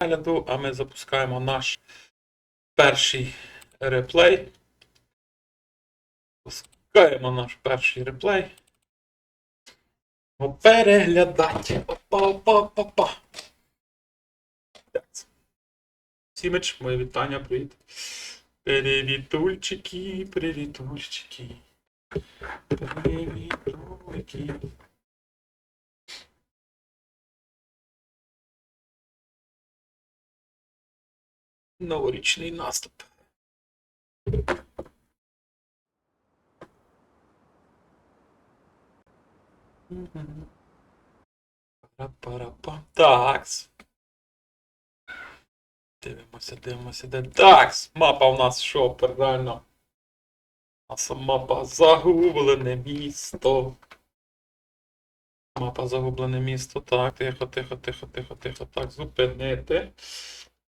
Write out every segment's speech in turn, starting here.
перегляду, а ми запускаємо наш перший реплей. Запускаємо наш перший реплей. Переглядати. Опа, опа, опа, опа. Так. Сімич, моє вітання, привіт. Привітульчики, привітульчики. Привітульки. Новорічний наступ. Пара-пара-па. Такс. Дивимося, дивимося, де. Такс! Мапа у нас що, реально. А сама мапа загублене місто. Мапа загублене місто. Так, тихо, тихо, тихо, тихо, тихо. Так, зупинити.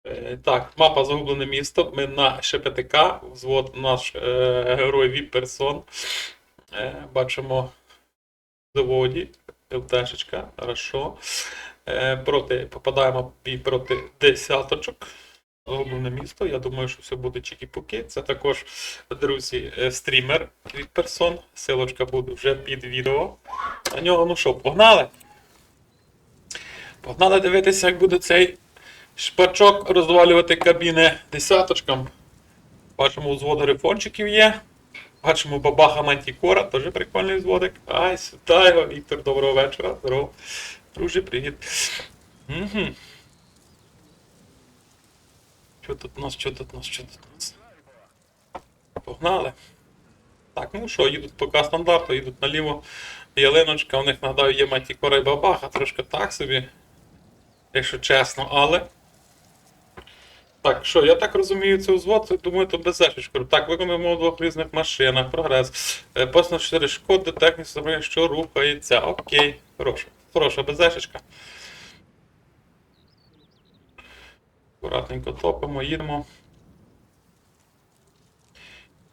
Е, так, мапа загублене місто. Ми на ШПТК. Взвод наш е, герой Віп Персон. Е, бачимо в заводі. ЛТшечка, хорошо. Е, проти, попадаємо бій проти десяточок. Загублене місто. Я думаю, що все буде чікі-пуки. Це також, друзі, е, стрімер від персон. Силочка буде вже під відео. На нього, ну що, погнали? Погнали дивитися, як буде цей шпачок розвалювати кабіни десяточкам. Бачимо, взвод грифончиків є. Бачимо бабаха Мантікора, теж прикольний взводик. Ай, сюди Віктор, доброго вечора. Здорово. Друже, привіт. Угу. Що тут у нас, що тут у нас, що тут у нас? Погнали. Так, ну що, їдуть поки стандарту, їдуть наліво. Ялиночка, у них нагадаю є Мантікора і бабаха, трошки так собі. Якщо чесно, але. Так, що, я так розумію, це взвод, думаю, то без зешечку. Так, виконуємо у двох різних машинах, прогрес. Е, Посно 4 шкоди, техніка що рухається. Окей, хороша. Хороша безешечка. Акуратненько топимо, їдемо.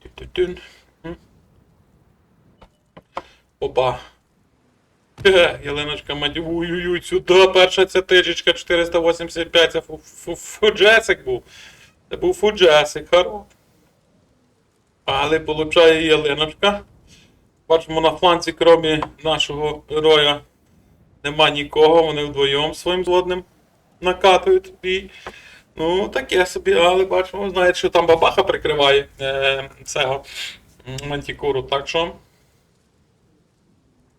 Тю-тю-тюн. Опа. Мать, ой-ой-ой, сюди перша ця тичечка 485, це фу- фу- фуджесик був. Це був фуджесик, хоро. Але получає Ялиночка. Бачимо на фланці, крім нашого героя, нема нікого, вони вдвоєм своїм злодним накатують бій. Ну, таке собі, але бачимо, знаєте, що там бабаха прикриває е, цього мантікуру, так що.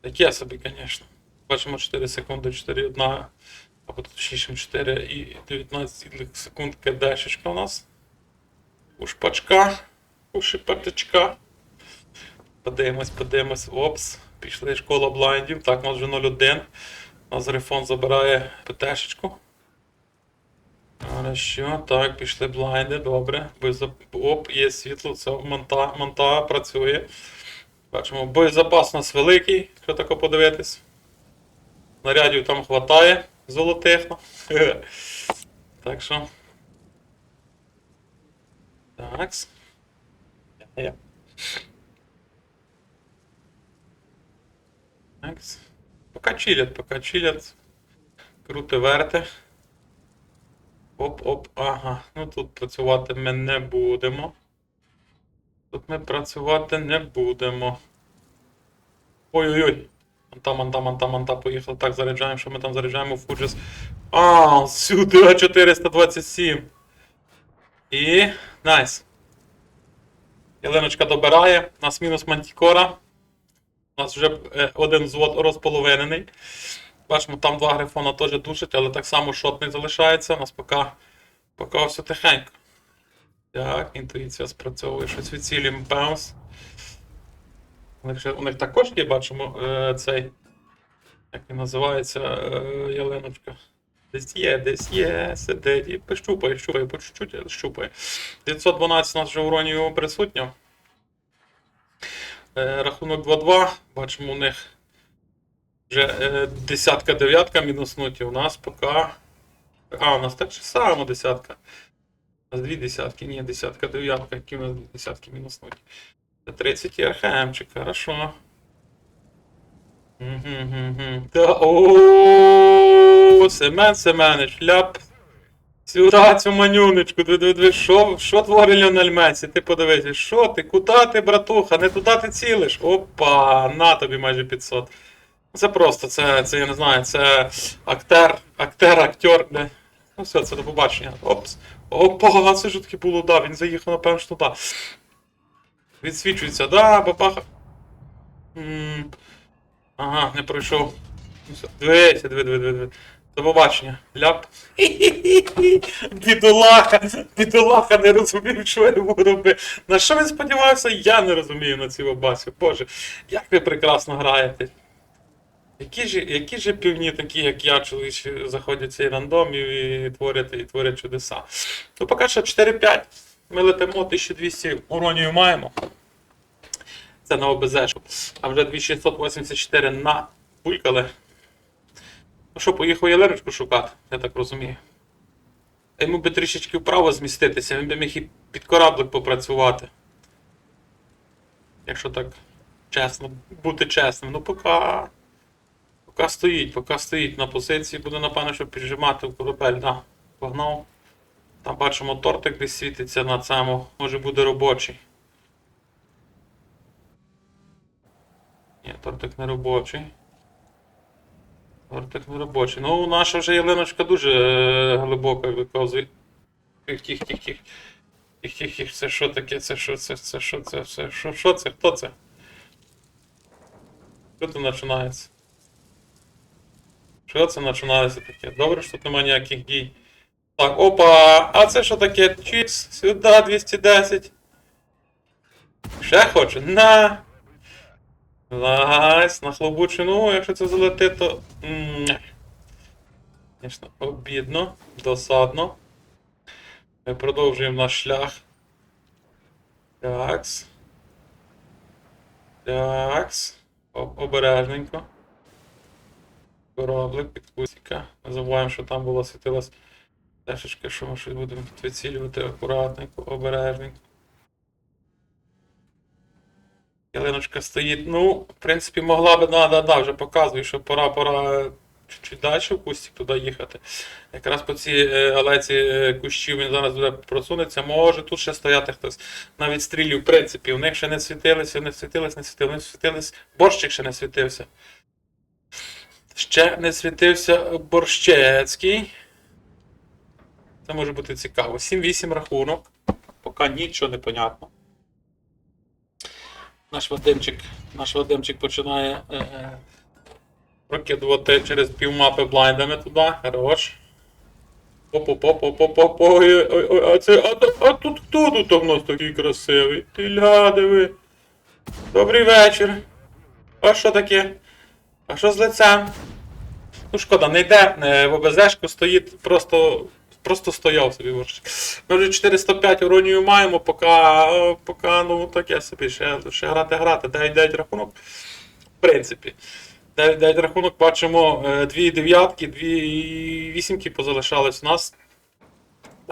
Таке собі, звісно. Бачимо 4 секунди, 4,1, або точніше 4 і 19 секунд кдшечка у нас. У шпачка, у шипатичка. Подивимось, подивимось. Опс. Пішли школа блайндів. Так, у нас вже 0-1. У нас Грифон забирає ПТшечку. Хорошо, так, пішли блайнди, добре. Оп, є світло, це монта, монта працює. Бачимо, боєзапас у нас великий, якщо тако подивитись. Снарядів там хватає золотих. ну. Так що. Такс. Такс. Пока чилять, пока чилять. Крути верте. Оп-оп, ага. Ну тут працювати ми не будемо. Тут ми працювати не будемо. Ой-ой-ой. Манта, манта, манта, манта, поїхали. Так, заряджаємо, що ми там заряджаємо Фуджис. А, сюди 427. І. Найс. Ялиночка добирає. У нас мінус мантікора. У нас вже е, один взвод розполовинений. Бачимо, там два грифона теж душать, але так само шотний залишається. У нас поки, поки все тихенько. Так, інтуїція спрацьовує щось відцілюємо баунс. У них, ще- у них також є, бачимо, е, цей. Як він називається е, ялиночка. Десь є, десь є, сидить і щупає, по чуть-чуть, щупає. 912 у нас вже уроні його присутньо. Е, рахунок 2-2. Бачимо, у них вже е, десятка дев'ятка мінуснуті. У нас поки. А, у нас так же само десятка. Дві десятки, ні, десятка дев'ятка, які у нас дві десятки мінуснуті. Це 30 РХМчик, хорошо. Та, о, Семен Семенич, ляп. Сюда цю манюнечку, диви, що, що творить Ліонель Месі? Ти подивися, що ти, куди ти, братуха, не туди ти цілиш? Опа, на тобі майже 500. Це просто, це, це я не знаю, це актер, актер, актер. Не. Ну все, це до побачення. Опс. Опа, це ж таки було, да, він заїхав, напевно, що туди. Відсвічується, да, бабаха. Ага, не пройшов. Дивися, диви, диви, диви, диви. До побачення. Ляп. Бідолаха, бідолаха не розумів, що я йому робити. На що він сподівався, я не розумію на цій бабасі. Боже, як ви прекрасно граєте. Які ж, які ж півні такі, як я, чоловічі, заходять в цей рандом і, творять, і творять чудеса. Ну, поки що 4-5. Ми летимо 1200 уронів маємо. Це на ОБЗ. А вже 2684 на пулькали. Ну що, поїхав Єленочку шукати, я так розумію. А йому би трішечки вправо зміститися, він би міг і під кораблик попрацювати. Якщо так чесно, бути чесним. Ну поки. Поки стоїть, поки стоїть на позиції, буде напевно, що піджимати в корабель, да. Погнав. Там бачимо тортик десь світиться на цьому, може буде робочий. Ні, тортик не робочий. Тортик не робочий. Ну, наша вже ялиночка дуже е, глибоко викозує. Тих, тих, тих, тих. Тих, тих, тих. Це що таке? Це що це? Це що це? Це що це? Хто це? Що тут починається? Що це починається таке? Добре, що тут немає ніяких дій. Так, опа! А це що таке? Чікс, сюди 210. Ще хоче? На! Найс, на хлобучину, якщо це залетить, то. Звісно, обідно, досадно. Ми продовжуємо наш шлях. Такс. Такс. Обережненько. Кораблик під кусіка. Не забуваємо, що там була світилась тешечка, що ми щось будемо відцілювати акуратненько, обережненько. Ялиночка стоїть. Ну, в принципі, могла би, да, да, да, вже показую, що пора, пора чуть-чуть далі в кустик туди їхати. Якраз по цій е, алеці е, кущів він зараз буде просунеться. Може тут ще стояти хтось на відстрілі. В принципі, в них ще не світилися, не світились, не світились, не світились. Борщик ще не світився. Ще не світився борщецький. Це може бути цікаво. 7-8 рахунок. Поки нічого не понятно. Наш Вадимчик, наш Вадимчик починає е, е, прокидувати через півмапи блайндами туди. Хорош. Ой, а це. А, а тут хто тут у нас такий красивий? Ти ля, диви. Добрий вечір. А що таке? А що з лицем? Ну шкода, не йде е, в ОБЗшку, стоїть просто. Просто стояв собі борщик. Ми вже 405 уронію маємо, поки, е, поки ну таке собі, ще, ще грати грати. 9-9 рахунок. В принципі. 9-9 рахунок бачимо е, дві дев'ятки, дві вісімки позалишались у нас.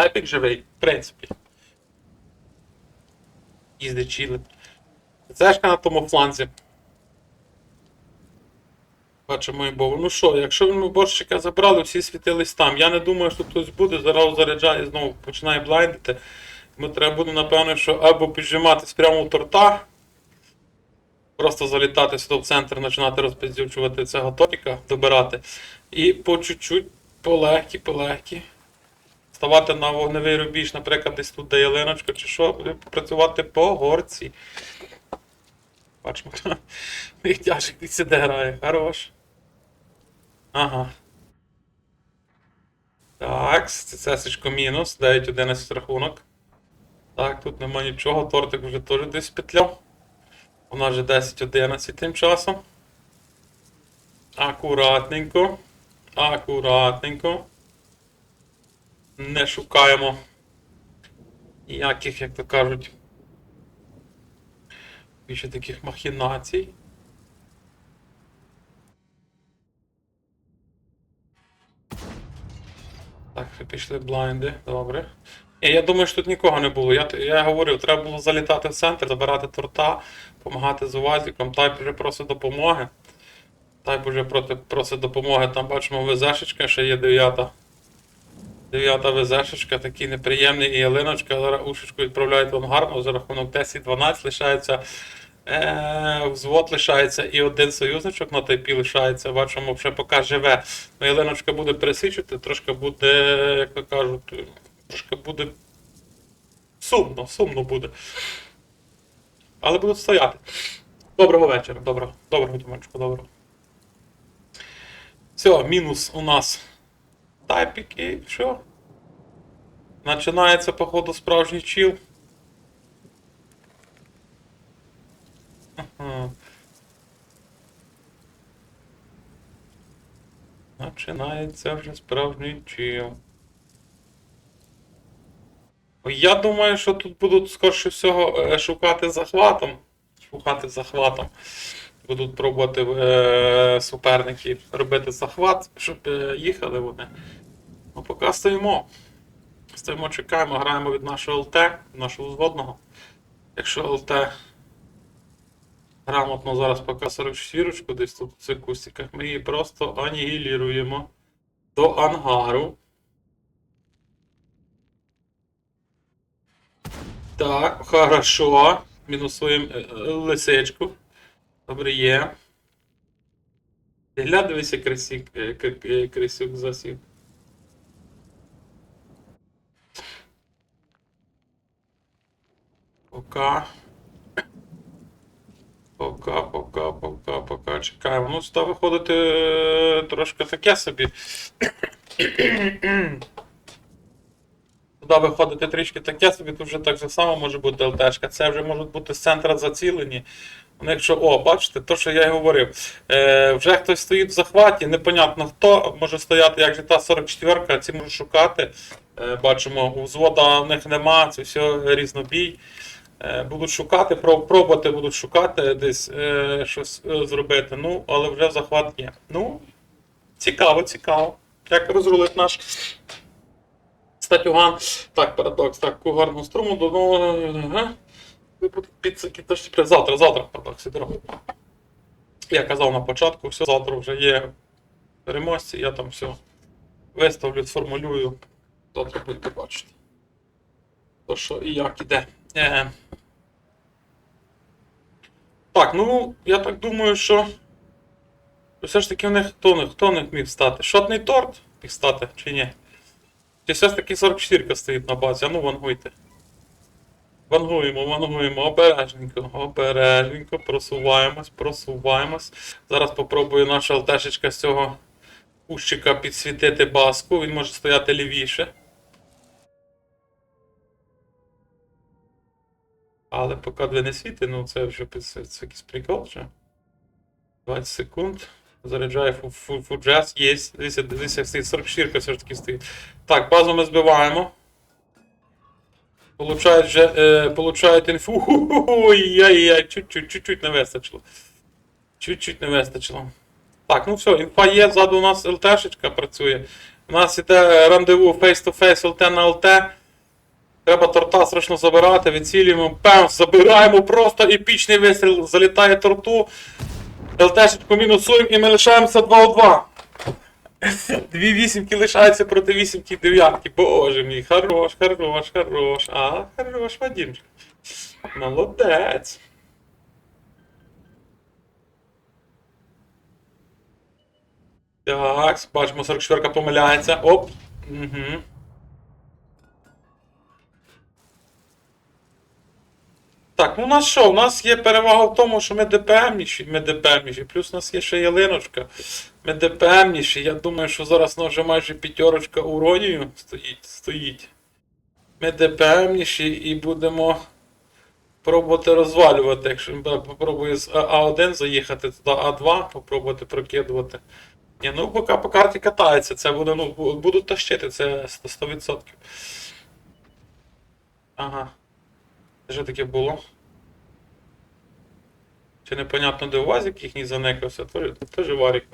Епік живий, в принципі. Їздить чили. Це на тому фланзі. Бачимо і Богу. Ну що, якщо ми борщика забрали, всі світились там. Я не думаю, що хтось буде, зараз заряджає знову починає блайндити. Ми треба буде, напевно, що або піджиматись прямо в торта, просто залітати сюди в центр, починати розпіздючувати цього топіка, добирати. І по чуть-чуть, полегкі, полегкі. Ставати на вогневий рубіж, наприклад, десь тут де ялиночка, чи що, працювати по горці. Бачимо, їх тяжик десь де грає. Хорош. Ага. Так, цесечко мінус, 9-11 рахунок. Так, тут нема нічого, тортик вже теж десь петляв. У нас вже 10-11 тим часом. Акуратненько. Акуратненько. Не шукаємо ніяких, як то кажуть, більше таких махінацій. Так, пішли блайнди, добре. Ні, я думаю, що тут нікого не було. Я, я говорив, треба було залітати в центр, забирати торта, допомагати з УАЗіком. Тайп вже просить допомоги. Тайп проти, просить допомоги. Там бачимо ВЗшечка, ще є дев'ята. Дев'ята ВЗшечка, такий неприємний, і ялиночка. Зараз ушечку відправляють в ангар, ну, за рахунок 10-12 лишається. Е, взвод лишається і один союзничок на тайпі лишається. Бачимо, вже поки живе. Ну, ялиночка буде пересичити, трошки буде, як то кажуть, трошки буде сумно, сумно буде. Але будуть стояти. Доброго вечора, доброго, доброго Дімончику, доброго. Все, мінус у нас тайпік і що? Починається, походу, справжній чіл. Починається вже справжній чіл. Я думаю, що тут будуть скорше всього е, шукати захватом. Шукати захватом. Будуть пробувати е, суперники робити захват, щоб е, їхали вони. Ну, поки стоїмо. Стоїмо, чекаємо, граємо від нашого ЛТ, нашого взводного. Якщо ЛТ грамотно зараз поки 44 десь тут в цих кустиках, ми її просто анігіліруємо до ангару. Так, хорошо. Мінусуємо е, е, лисичку. Добре є. Гля, дивися, крисік, е, е, крисюк засів. Пока. Пока, пока, пока, пока. Чекаємо. Ну, сюди виходити е, трошки таке собі. Туди виходити трішки таке собі, тут вже так же само може бути ЛТшка. Це вже можуть бути з центра зацілені. Ну, якщо, о, бачите, то, що я й говорив. Е, вже хтось стоїть в захваті, непонятно хто, може стояти, як же та 44-ка, ці можуть шукати. Е, бачимо, у взвода в них нема, це все різнобій. Е, будуть шукати, пробувати будуть шукати десь е, щось е, зробити. Ну, але вже захват є. Ну, цікаво, цікаво. Як розрулить наш статюган. Так, парадокс, так, кугарну струму до ага. Підсики, то ж тепер завтра, завтра парадокс, іде. Я казав на початку, все, завтра вже є переможці, я там все виставлю, сформулюю. Завтра будете бачити. То що і як іде. Так, ну, я так думаю, що все ж таки в них хто, не- хто них міг стати? Шотний торт міг стати, чи ні? Чи все ж таки 44 стоїть на базі? А ну вангуйте. Вангуємо, вангуємо, обережненько, обережненько, просуваємось, просуваємось. Зараз попробую наша ЛТшечка з цього кущика підсвітити баску, він може стояти лівіше. Але поки дві не світи, ну це вже це, це якийсь прикол вже. 20 секунд. Заряджає фу- фу- Є. Дивіться, дивіться, стоїть 44 все ж таки стоїть. Так, базу ми збиваємо. Получають вже, е, получають інфу. Ой-яй-яй, чуть-чуть, чуть-чуть не вистачило. Чуть-чуть не вистачило. Так, ну все, інфа є, ззаду у нас ЛТшечка працює. У нас іде рандеву face-to-face ЛТ на ЛТ. Треба торта срочно забирати, відцілюємо, пем, забираємо просто епічний вистріл, залітає торту. ЛТшечку мінусуємо і ми лишаємося 2 у 2. Дві вісімки лишаються проти вісімки дев'ятки. Боже мій, хорош, хорош, хорош. А, хорош, Вадимчик. Молодець. Так, бачимо, 44 помиляється. Оп. Угу. Так, ну у нас що? У нас є перевага в тому, що ми ДПМніші, ми ДПМніші, плюс у нас є ще ялиночка. Ми ДПМніші. Я думаю, що зараз ну, вже майже п'ятерочка уронію стоїть. стоїть. Ми ДПМніші і будемо пробувати розвалювати. Якщо попробую з А- А1 заїхати туди А2, попробувати прокидувати. Ні, ну поки по карті катається, це буде, ну, бу- будуть тащити, це 100%. Ага. Що таке було? Чи непонятно, де УАЗик їхній занекався, теж, теж варік.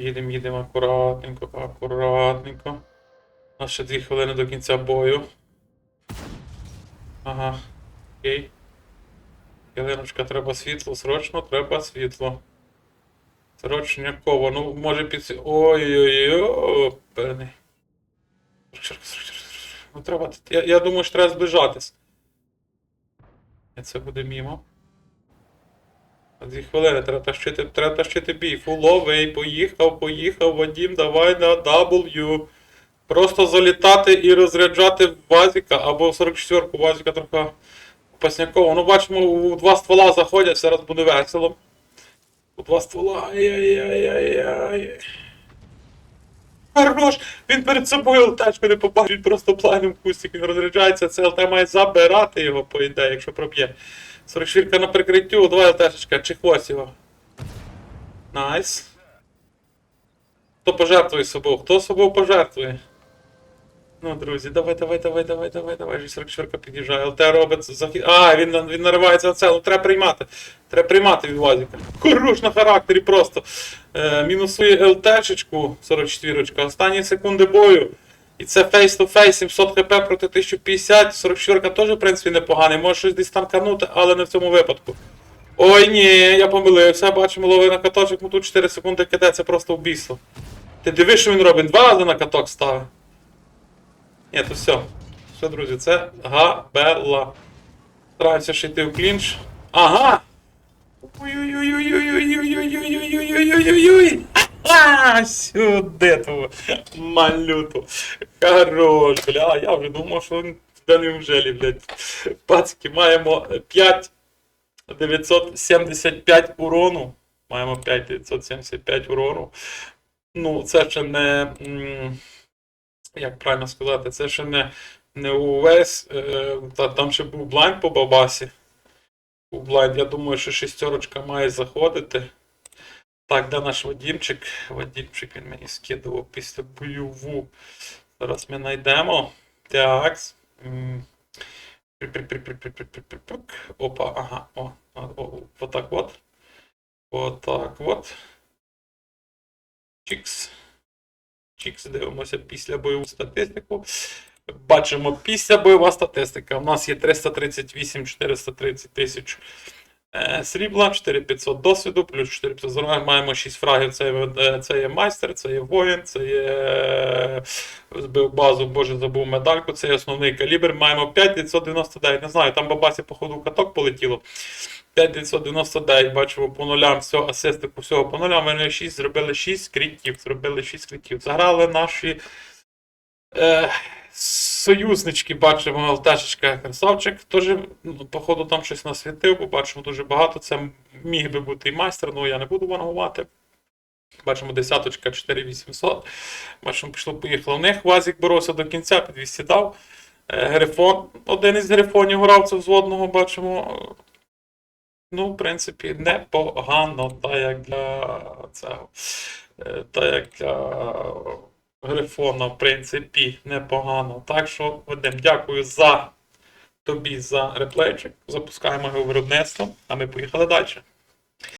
Їдемо, їдемо акуратненько, акуратненько. У нас ще дві хвилини до кінця бою. Ага. Окей. Ялиночка, треба світло, срочно треба світло. Срочняково, ну може під. Ой-ой-ой. Ну треба. Я, я думаю, що треба зближатись. Це буде мімо. Дві хвилини, треба тащити, треба тащити бій. Фуловий, поїхав, поїхав, Вадім, давай на W. Просто залітати і розряджати Вазіка або 44-ку Вазіка трохи Пасняково. Ну, бачимо, у два ствола заходять, зараз буде весело. У два ствола. Ай-яй-яй-яй-яй. Хорош! Він перед собою тачку не побачить, просто планом кустик, він розряджається, це ЛТ має забирати його, по ідеї, якщо проб'є. 44 на прикриттю, давай ЛТшечка, чи хвост його. Найс. Хто пожертвує собою? Хто собою пожертвує? Ну, друзі, давай, давай, давай, давай, давай, давай. Вже 44 під'їжджає. ЛТ робить захід. А, він, він наривається на це, ну треба приймати. Треба приймати від Вазіка. Хорош на характері просто. Е, мінусує ЛТшечку 44 Останні секунди бою. І це face-to-face, 700 хп проти 1050. 44 теж, в принципі, непоганий. Може щось десь танканути, але не в цьому випадку. Ой, ні, я помилився, бачимо лови на каточок, ну тут 4 секунди киде, це просто вбійство. Ти дивись, що він робить, два рази на каток ставить. Ні, то все. Все, друзі, це габела. Стараємося ще йти в клінч. Ага! Ой-ой-ой-ой-ой-ой-ой-ой-ой-ой-ой-ой-ой-ой-ой! Як правильно сказати, це ще не, не увесь. Е, та, там ще був блайнд по бабасі. Був блайнд, я думаю, що шістерочка має заходити. Так, де наш Вадімчик? Вадімчик він мені скидував після бойову. Зараз ми знайдемо. Так. Опа, ага, о, о, отак от. Отак от. Чікс. Чікс, дивимося після бойову статистику. Бачимо після бойова статистика. У нас є 338 430 тисяч срібла, 4500 досвіду, плюс 4500 здоров'я. Маємо 6 фрагів. Це, е, це є майстер, це є воїн, це є е, збив базу, боже, забув медальку, це є основний калібр. Маємо 5999. Не знаю, там бабасі, походу, каток полетіло. 5999, бачимо по нулям, все, асистику, всього по нулям. Вони 6, зробили 6 критів, зробили 6 критів. Заграли наші е, союзнички, бачимо, ЛТшечка красавчик. Теж, ну, походу, там щось насвітив, бо бачимо дуже багато. Це міг би бути і майстер, ну я не буду вангувати. Бачимо десяточка 4800. Бачимо, пішло, поїхало в них. Вазік боровся до кінця, під 200 дав. Е, Грифон, один із грифонів грав це взводного, бачимо. Ну, в принципі, непогано, та як для цього. Е, Та як для Грифона, в принципі, непогано. Так що, Вадим, дякую за тобі за реплейчик. Запускаємо його виробництво, а ми поїхали далі.